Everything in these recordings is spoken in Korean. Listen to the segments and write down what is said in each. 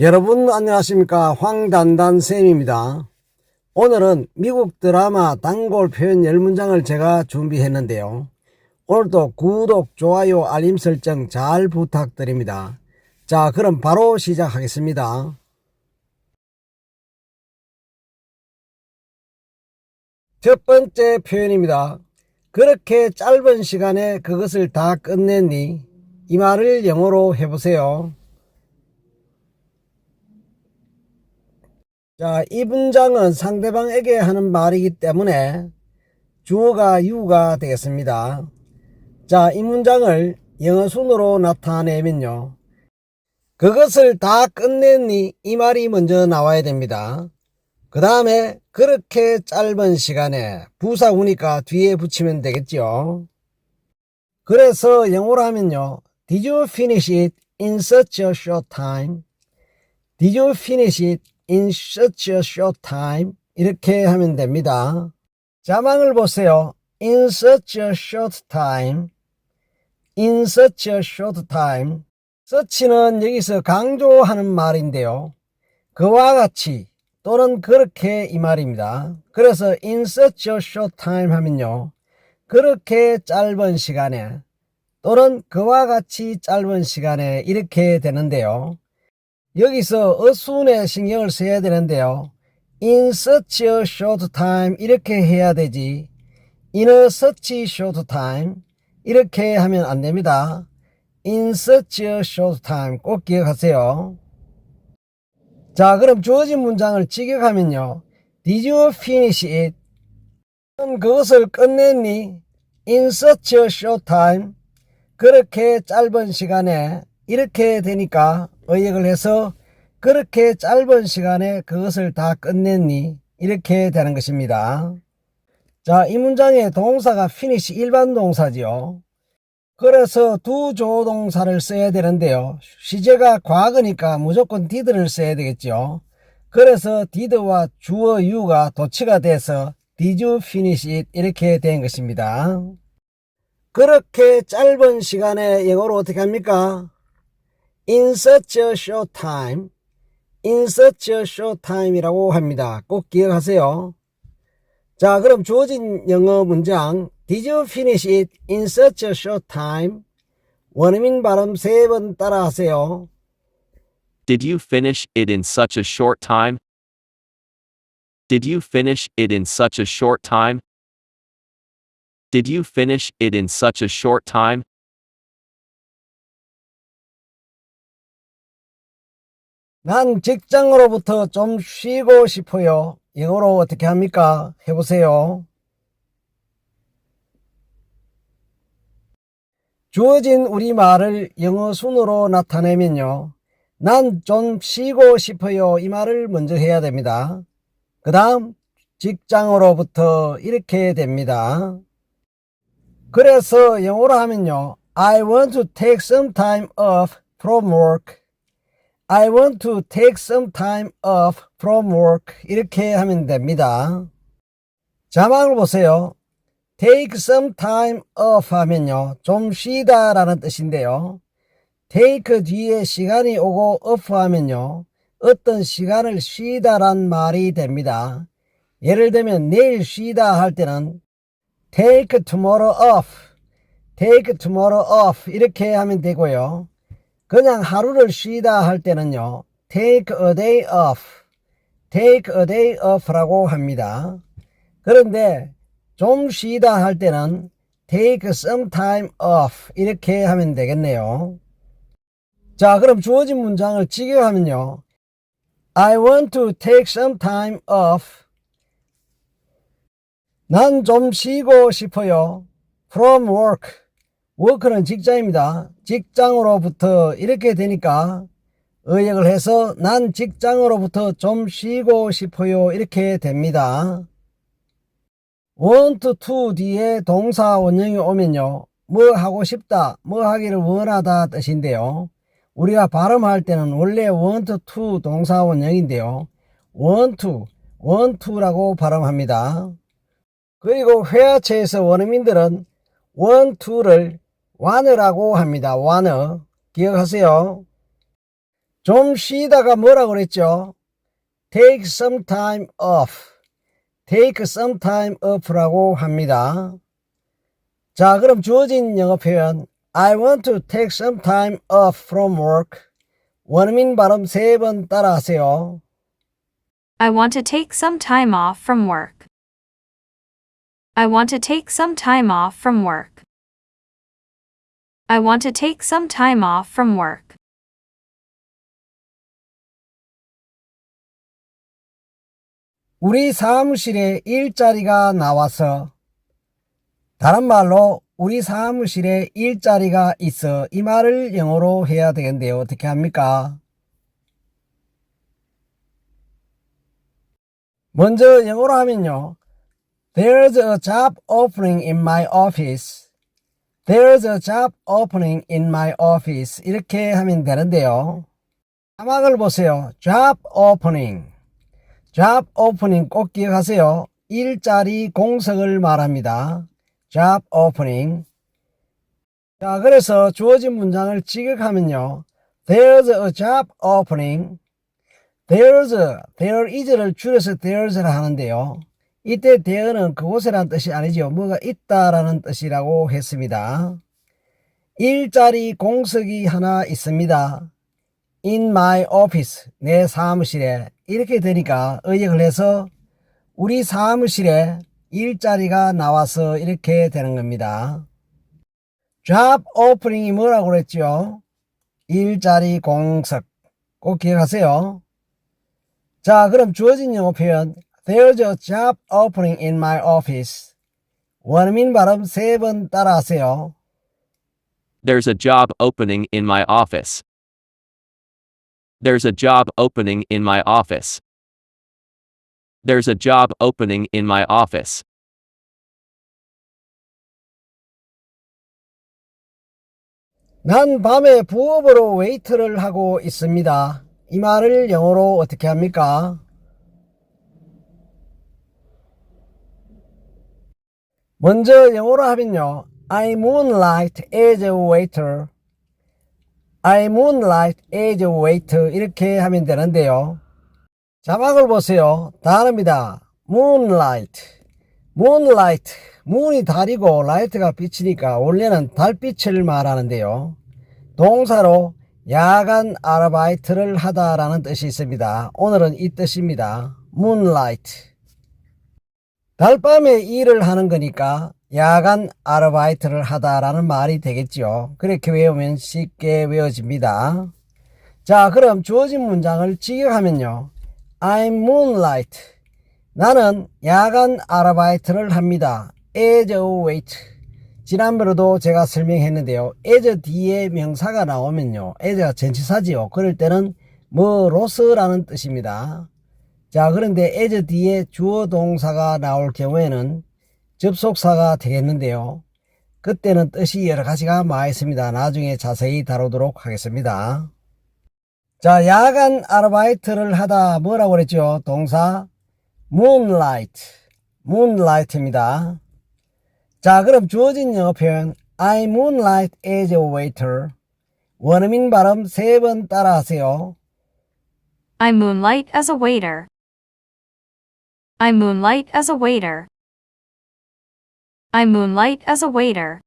여러분 안녕하십니까 황단단쌤입니다. 오늘은 미국 드라마 단골 표현 10문장을 제가 준비했는데요. 오늘도 구독, 좋아요, 알림 설정 잘 부탁드립니다. 자 그럼 바로 시작하겠습니다. 첫 번째 표현입니다. 그렇게 짧은 시간에 그것을 다 끝냈니? 이 말을 영어로 해보세요. 자, 이 문장은 상대방에게 하는 말이기 때문에 주어가 you가 되겠습니다. 자, 이 문장을 영어 순으로 나타내면요. 그것을 다 끝냈니? 이 말이 먼저 나와야 됩니다. 그 다음에 그렇게 짧은 시간에 부사구니까 뒤에 붙이면 되겠죠. 그래서 영어로 하면요. Did you finish it in such a short time? Did you finish it in such a short time? 이렇게 하면 됩니다. 자막을 보세요. In such a short time. In such a short time. such는 여기서 강조하는 말인데요. 그와 같이 또는 그렇게 이 말입니다. 그래서 in such a short time 하면요. 그렇게 짧은 시간에 또는 그와 같이 짧은 시간에 이렇게 되는데요. 여기서 어순에 신경을 써야 되는데요. in such a short time 이렇게 해야 되지. in a such short time 이렇게 하면 안 됩니다. in such a short time 꼭 기억하세요. 자, 그럼 주어진 문장을 직역하면요. Did you finish it? 그럼 그것을 끝냈니? In such a short time. 그렇게 짧은 시간에 이렇게 되니까 의역을 해서 그렇게 짧은 시간에 그것을 다 끝냈니? 이렇게 되는 것입니다. 자, 이 문장의 동사가 finish 일반 동사지요. 그래서 두 조동사를 써야 되는데요. 시제가 과거니까 무조건 did를 써야 되겠죠. 그래서 did와 주어 you가 도치가 돼서 did you finish it 이렇게 된 것입니다. 그렇게 짧은 시간에 영어로 어떻게 합니까? in such a short time, in such a short time이라고 합니다. 꼭 기억하세요. 자, 그럼 주어진 영어 문장 Did you finish it in such a short time? 원어민 발음 세 번 따라 하세요. Did you finish it in such a short time? Did you finish it in such a short time? Did you finish it in such a short time? 난 직장으로부터 좀 쉬고 싶어요. 영어로 어떻게 합니까? 해보세요. 주어진 우리말을 영어 순으로 나타내면요. 난 좀 쉬고 싶어요. 이 말을 먼저 해야 됩니다. 그 다음 직장으로부터 이렇게 됩니다. 그래서 영어로 하면요. I want to take some time off from work. I want to take some time off from work. 이렇게 하면 됩니다. 자막을 보세요. take some time off 하면요. 좀 쉬다 라는 뜻인데요. take 뒤에 시간이 오고 off 하면요. 어떤 시간을 쉬다 란 말이 됩니다. 예를 들면 내일 쉬다 할 때는 take tomorrow off, take tomorrow off 이렇게 하면 되고요. 그냥 하루를 쉬다 할 때는요. take a day off, take a day off라고 합니다. 그런데 좀 쉬다 할 때는 take some time off 이렇게 하면 되겠네요. 자, 그럼 주어진 문장을 직역하면요. I want to take some time off. 난 좀 쉬고 싶어요. From work. Work는 직장입니다. 직장으로부터 이렇게 되니까 의역을 해서 난 직장으로부터 좀 쉬고 싶어요. 이렇게 됩니다. want to 뒤에 동사 원형이 오면요. 뭐 하고 싶다, 뭐 하기를 원하다 뜻인데요. 우리가 발음할 때는 원래 want to 동사 원형인데요. want to, want to라고 발음합니다. 그리고 회화체에서 원어민들은 want to를 wan라고 합니다. want. 기억하세요. 좀 쉬다가 뭐라고 그랬죠? take some time off. take some time off라고 합니다. 자, 그럼 주어진 영어 표현 I want to take some time off from work. 원어민 발음 세 번 따라 하세요. I want to take some time off from work. I want to take some time off from work. I want to take some time off from work. 우리 사무실에 일자리가 나와서 다른 말로 우리 사무실에 일자리가 있어 이 말을 영어로 해야 되겠는데요. 어떻게 합니까? 먼저 영어로 하면요. There's a job opening in my office. There's a job opening in my office. 이렇게 하면 되는데요. 자막을 보세요. Job opening. job opening 꼭 기억하세요. 일자리 공석을 말합니다. job opening. 자, 그래서 주어진 문장을 직역하면요. There's a job opening. There's, there is를 줄여서 there's를 하는데요. 이때 there는 그곳이라는 뜻이 아니죠. 뭐가 있다라는 뜻이라고 했습니다. 일자리 공석이 하나 있습니다. in my office, 내 사무실에 이렇게 되니까 의역을 해서 우리 사무실에 일자리가 나와서 이렇게 되는 겁니다. job opening이 뭐라고 그랬죠? 일자리 공석. 꼭 기억하세요. 자, 그럼 주어진 영어 표현 There's a job opening in my office. 원어민 발음 세 번 따라 하세요. There's a job opening in my office. There's a job opening in my office. There's a job opening in my office. 난 밤에 부업으로 웨이트를 하고 있습니다. 이 말을 영어로 어떻게 합니까? 먼저 영어로 하면요. I moonlight as a waiter. I moonlight as a waiter. 이렇게 하면 되는데요. 자막을 보세요. 다릅니다. moonlight. moonlight. moon이 달이고 light가 빛이니까 원래는 달빛을 말하는데요. 동사로 야간 아르바이트를 하다라는 뜻이 있습니다. 오늘은 이 뜻입니다. moonlight. 달밤에 일을 하는 거니까 야간 아르바이트를 하다라는 말이 되겠죠. 그렇게 외우면 쉽게 외워집니다. 자, 그럼 주어진 문장을 직역하면요. I'm moonlight. 나는 야간 아르바이트를 합니다. as a wait. 지난번에도 제가 설명했는데요. as 뒤에 명사가 나오면요. as가 전치사지요. 그럴 때는 뭐로서라는 뜻입니다. 자, 그런데 as 뒤에 주어 동사가 나올 경우에는 접속사가 되겠는데요. 그때는 뜻이 여러 가지가 많이 있습니다. 나중에 자세히 다루도록 하겠습니다. 자, 야간 아르바이트를 하다 뭐라고 그랬죠? 동사 moonlight. moonlight입니다. 자, 그럼 주어진 영어 표현 I moonlight as a waiter. 원어민 발음 세 번 따라 하세요. I moonlight as a waiter. I moonlight as a waiter. I moonlight as a waiter.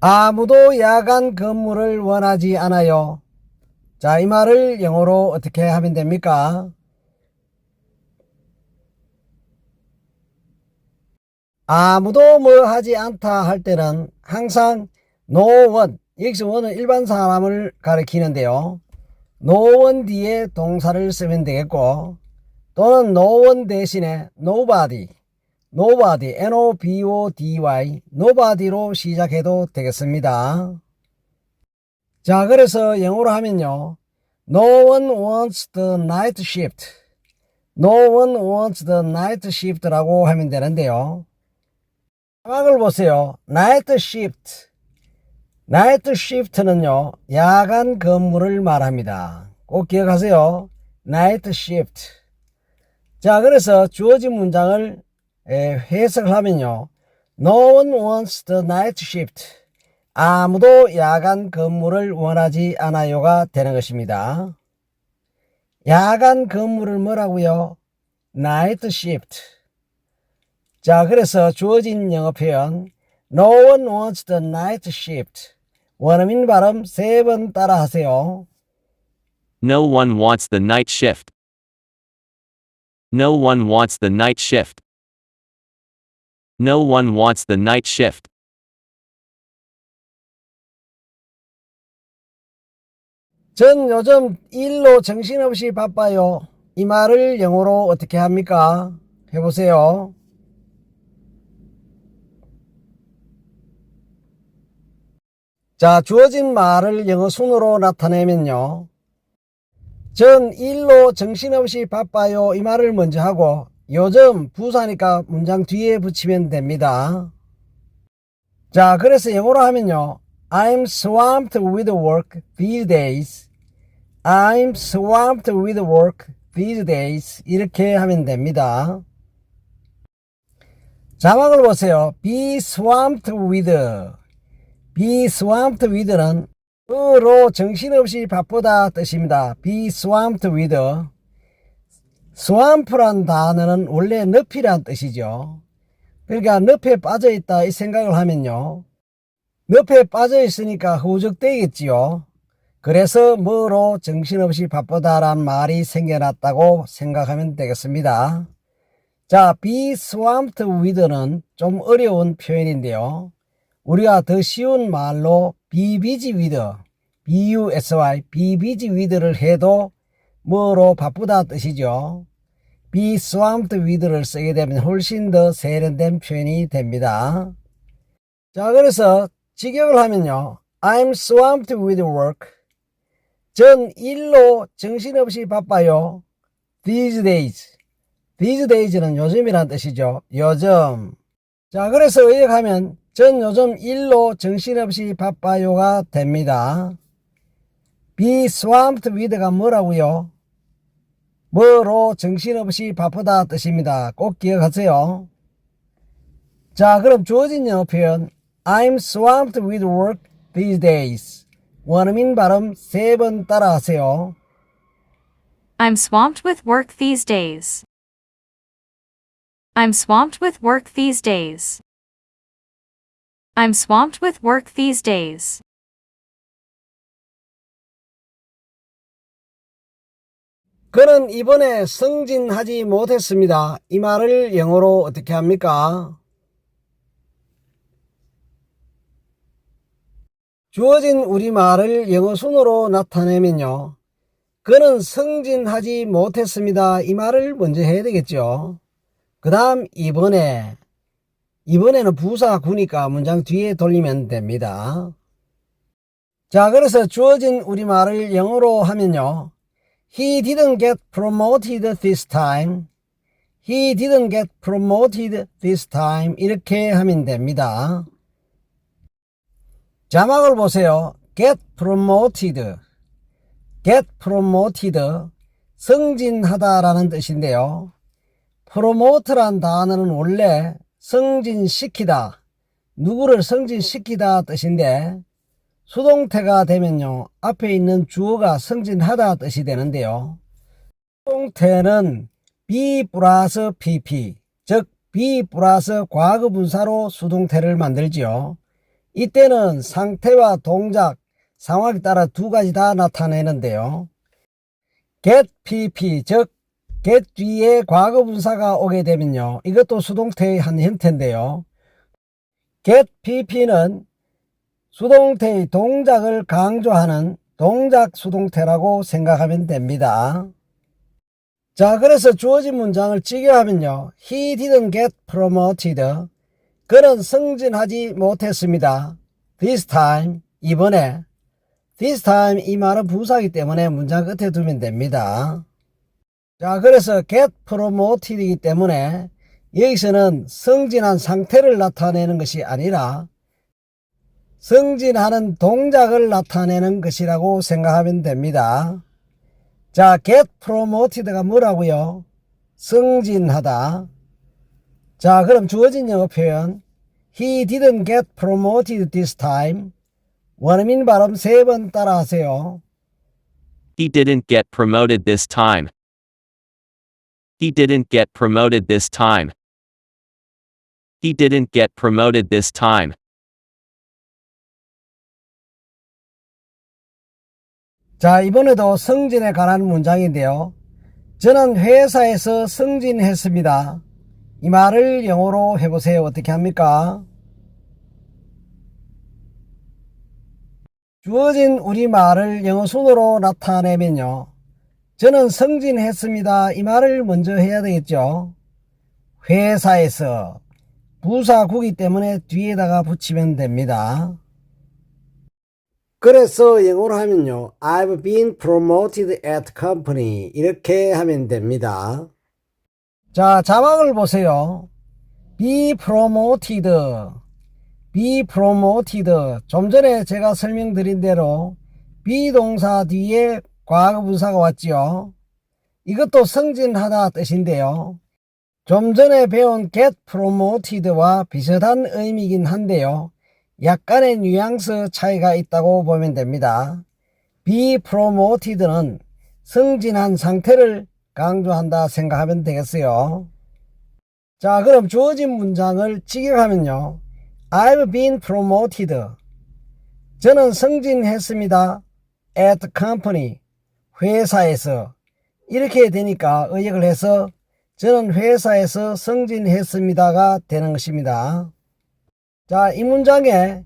아무도 야간 근무를 원하지 않아요. 자, 이 말을 영어로 어떻게 하면 됩니까? 아무도 뭐 하지 않다 할 때는 항상 no one, 여기서 one은 일반 사람을 가리키는데요. One 뒤에 동사를 쓰면 되겠고, 또는 one 대신에 nobody, nobody, n-o-b-o-d-y, nobody로 시작해도 되겠습니다. 자, 그래서 영어로 하면요. No one wants the night shift. No one wants the night shift라고 하면 되는데요. 자막을 보세요. night shift. Night shift는요, 야간 근무를 말합니다. 꼭 기억하세요. night shift. 자, 그래서 주어진 문장을 에, 해석을 하면요. No one wants the night shift. 아무도 야간 근무를 원하지 않아요가 되는 것입니다. 야간 근무를 뭐라고요? night shift. 자, 그래서 주어진 영어 표현 No one wants the night shift. 원어민 발음 세 번 따라 하세요. No one wants the night shift. No one wants the night shift. No one wants the night shift. 전 요즘 일로 정신없이 바빠요. 이 말을 영어로 어떻게 합니까? 해보세요. 자, 주어진 말을 영어 순으로 나타내면요. 전 일로 정신없이 바빠요. 이 말을 먼저 하고 요즘 부사니까 문장 뒤에 붙이면 됩니다. 자, 그래서 영어로 하면요. I'm swamped with work these days. I'm swamped with work these days. 이렇게 하면 됩니다. 자막을 보세요. be swamped with. Be swamped with는 으로 정신없이 바쁘다 뜻입니다. be swamped with. swamp란 단어는 원래 늪이란 뜻이죠. 그러니까 늪에 빠져 있다 이 생각을 하면요. 늪에 빠져 있으니까 후적되겠지요. 그래서 뭐로 정신없이 바쁘다란 말이 생겨났다고 생각하면 되겠습니다. 자, be swamped with는 좀 어려운 표현인데요. 우리가 더 쉬운 말로 busy with, B-U-S-Y, busy with를 해도 뭐로 바쁘다 뜻이죠. be swamped with를 쓰게 되면 훨씬 더 세련된 표현이 됩니다. 자, 그래서 직역을 하면요. I'm swamped with work. 전 일로 정신없이 바빠요. These days. These days는 요즘이란 뜻이죠. 요즘. 자, 그래서 의역하면 전 요즘 일로 정신없이 바빠요가 됩니다. be swamped with가 뭐라고요? 뭐로 정신없이 바쁘다 뜻입니다. 꼭 기억하세요. 자, 그럼 주어진 영어 표현 I'm swamped with work these days. 원어민 발음 세 번 따라 하세요. I'm swamped with work these days. I'm swamped with work these days. I'm swamped with work these days. 그는 이번에 승진하지 못했습니다. 이 말을 영어로 어떻게 합니까? 주어진 우리말을 영어 순으로 나타내면요. 그는 승진하지 못했습니다. 이 말을 먼저 해야 되겠죠. 그 다음 이번에 이번에는 부사 구니까 문장 뒤에 돌리면 됩니다. 자 그래서 주어진 우리말을 영어로 하면요. He didn't get promoted this time. He didn't get promoted this time. 이렇게 하면 됩니다. 자막을 보세요. get promoted. get promoted. 승진하다라는 뜻인데요. promote란 단어는 원래 승진시키다. 누구를 승진시키다 뜻인데 수동태가 되면요. 앞에 있는 주어가 승진하다 뜻이 되는데요. 수동태는 be 플러스 pp, 즉 be 플러스 과거 분사로 수동태를 만들지요. 이때는 상태와 동작, 상황에 따라 두 가지 다 나타내는데요. get pp, 즉 get 뒤에 과거 분사가 오게 되면요. 이것도 수동태의 한 형태인데요. get pp는 수동태의 동작을 강조하는 동작 수동태라고 생각하면 됩니다. 자, 그래서 주어진 문장을 직역하면요. He didn't get promoted. 그는 승진하지 못했습니다. This time, 이번에. This time, 이 말은 부사기 때문에 문장 끝에 두면 됩니다. 자, 그래서 get promoted이기 때문에 여기서는 승진한 상태를 나타내는 것이 아니라 승진하는 동작을 나타내는 것이라고 생각하면 됩니다. 자, get promoted가 뭐라고요? 승진하다. 자, 그럼 주어진 영어 표현 He didn't get promoted this time. 원어민 발음 세 번 따라 하세요. He didn't get promoted this time. He didn't get promoted this time. He didn't get promoted this time. 자, 이번에도 승진에 관한 문장인데요. 저는 회사에서 승진했습니다. 이 말을 영어로 해보세요. 어떻게 합니까? 주어진 우리말을 영어 순으로 나타내면요. 저는 승진했습니다. 이 말을 먼저 해야 되겠죠. 회사에서 부사구기 때문에 뒤에다가 붙이면 됩니다. 그래서 영어로 하면요. I've been promoted at company. 이렇게 하면 됩니다. 자, 자막을 보세요. be promoted. be promoted. 좀 전에 제가 설명드린 대로 be 동사 뒤에 과거 분사가 왔지요. 이것도 승진하다 뜻인데요. 좀 전에 배운 get promoted와 비슷한 의미이긴 한데요. 약간의 뉘앙스 차이가 있다고 보면 됩니다. be promoted는 승진한 상태를 강조한다 생각하면 되겠어요. 자, 그럼 주어진 문장을 직역하면요. I've been promoted. 저는 승진했습니다. at company. 회사에서. 이렇게 되니까 의역을 해서 저는 회사에서 승진했습니다가 되는 것입니다. 자, 이 문장에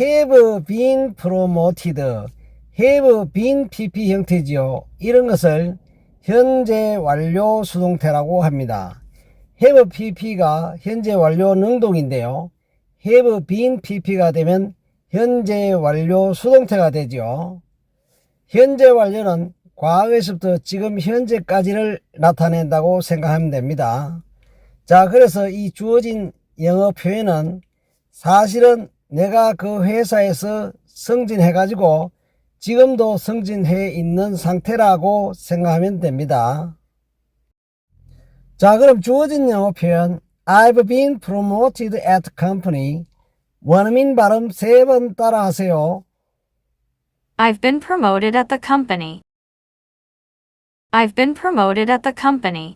have been promoted, have been pp 형태지요. 이런 것을 현재 완료 수동태라고 합니다. have pp가 현재 완료 능동인데요. have been pp가 되면 현재 완료 수동태가 되죠. 현재 완료는 과거에서부터 지금 현재까지를 나타낸다고 생각하면 됩니다. 자, 그래서 이 주어진 영어 표현은 사실은 내가 그 회사에서 승진해가지고 지금도 승진해 있는 상태라고 생각하면 됩니다. 자, 그럼 주어진 영어 표현 I've been promoted at company. 원어민 발음 세 번 따라 하세요. I've been promoted at the company. I've been promoted at the company.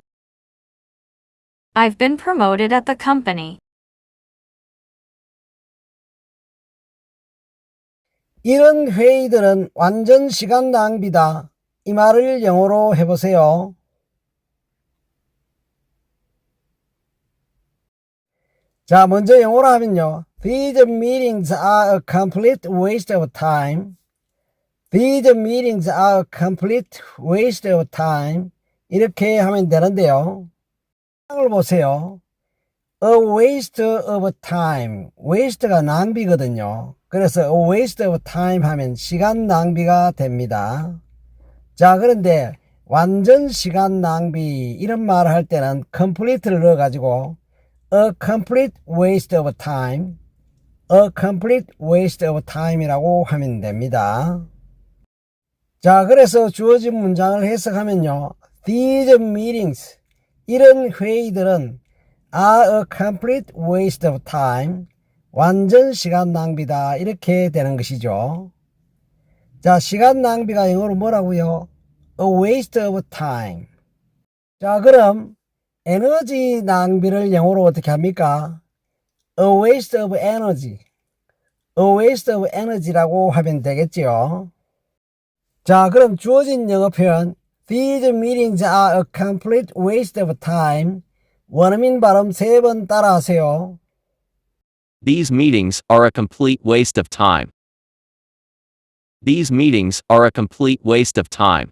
I've been promoted at the company. 이런 회의들은 완전 시간 낭비다. 이 말을 영어로 해보세요. 자, 먼저 영어로 하면요. These meetings are a complete waste of time. These meetings are complete waste of time. 이렇게 하면 되는데요. 을 보세요. A waste of time. waste가 낭비거든요. 그래서 a waste of time 하면 시간 낭비가 됩니다. 자, 그런데 완전 시간 낭비 이런 말을 할 때는 complete를 넣어 가지고 a complete waste of time. a complete waste of time이라고 하면 됩니다. 자, 그래서 주어진 문장을 해석하면요. These meetings, 이런 회의들은 are a complete waste of time. 완전 시간 낭비다. 이렇게 되는 것이죠. 자, 시간 낭비가 영어로 뭐라고요? A waste of time. 자, 그럼 에너지 낭비를 영어로 어떻게 합니까? A waste of energy. A waste of energy라고 하면 되겠지요. 자, 그럼 주어진 영어 표현 These meetings are a complete waste of time. 원어민 발음 세 번 따라 하세요. These meetings are a complete waste of time. These meetings are a complete waste of time.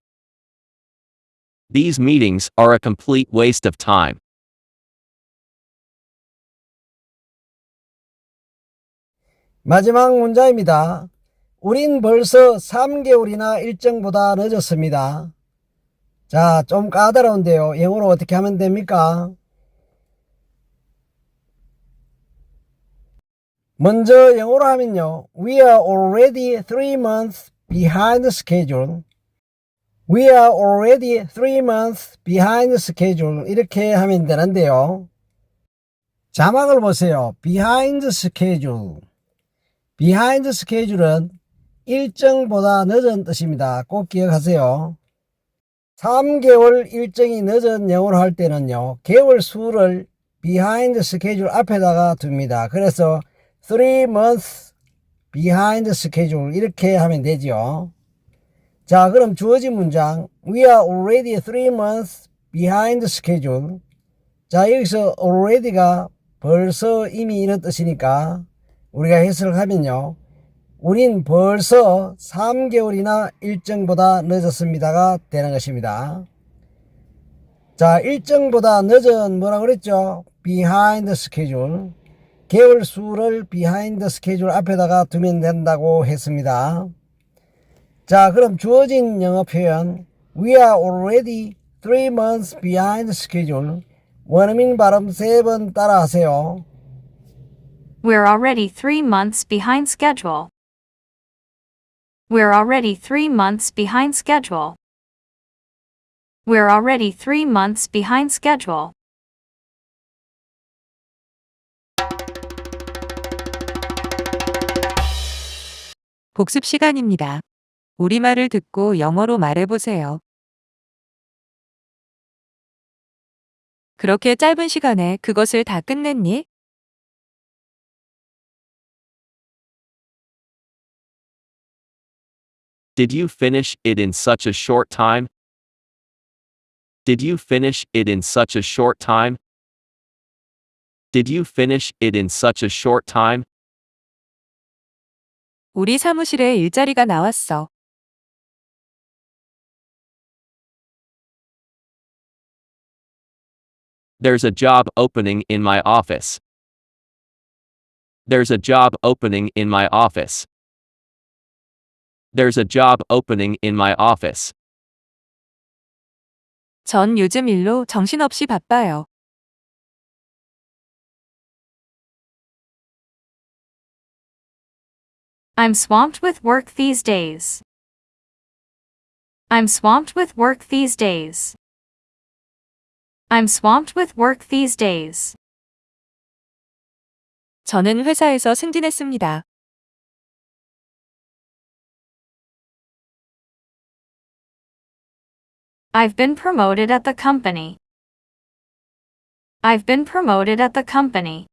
These meetings are a complete waste of time. 마지막 문장입니다. 우린 벌써 3개월이나 일정보다 늦었습니다. 자, 좀 까다로운데요. 영어로 어떻게 하면 됩니까? 먼저 영어로 하면요. We are already three months behind schedule. We are already three months behind schedule. 이렇게 하면 되는데요. 자막을 보세요. behind schedule. behind schedule은 일정보다 늦은 뜻입니다. 꼭 기억하세요. 3개월 일정이 늦은 영어로 할 때는요, 개월 수를 behind schedule 앞에다가 둡니다. 그래서 3 months behind schedule 이렇게 하면 되죠. 자, 그럼 주어진 문장 We are already 3 months behind schedule. 자, 여기서 already가 벌써 이미 이런 뜻이니까 우리가 해석을 하면요. 우린 벌써 3개월이나 일정보다 늦었습니다가 되는 것입니다. 자, 일정보다 늦은 뭐라 그랬죠? behind schedule. 개월 수를 behind schedule 앞에다가 두면 된다고 했습니다. 자, 그럼 주어진 영어 표현 We are already three months behind schedule. 원어민 발음 세 번 따라 하세요. We're already three months behind schedule. We're already three months behind schedule. We're already three months behind schedule. 복습 시간입니다. 우리말을 듣고 영어로 말해보세요. 그렇게 짧은 시간에 그것을 다 끝냈니? Did you finish it in such a short time? Did you finish it in such a short time? Did you finish it in such a short time? 우리 사무실에 일자리가 나왔어. There's a job opening in my office. There's a job opening in my office. There's a job opening in my office. 전 요즘 일로 정신없이 바빠요. I'm swamped with work these days. I'm swamped with work these days. I'm swamped with work these days. 저는 회사에서 승진했습니다. I've been promoted at the company. I've been promoted at the company.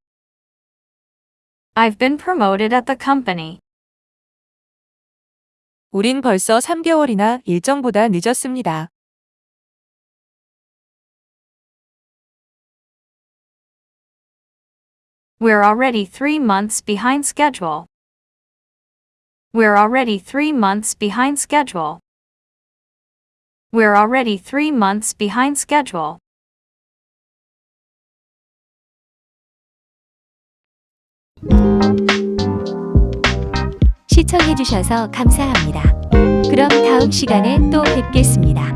I've been promoted at the company. 우린 벌써 3개월이나 일정보다 늦었습니다. We're already three months behind schedule. We're already three months behind schedule. We're already three months behind schedule. 시청해주셔서 감사합니다. 그럼 다음 시간에 또 뵙겠습니다.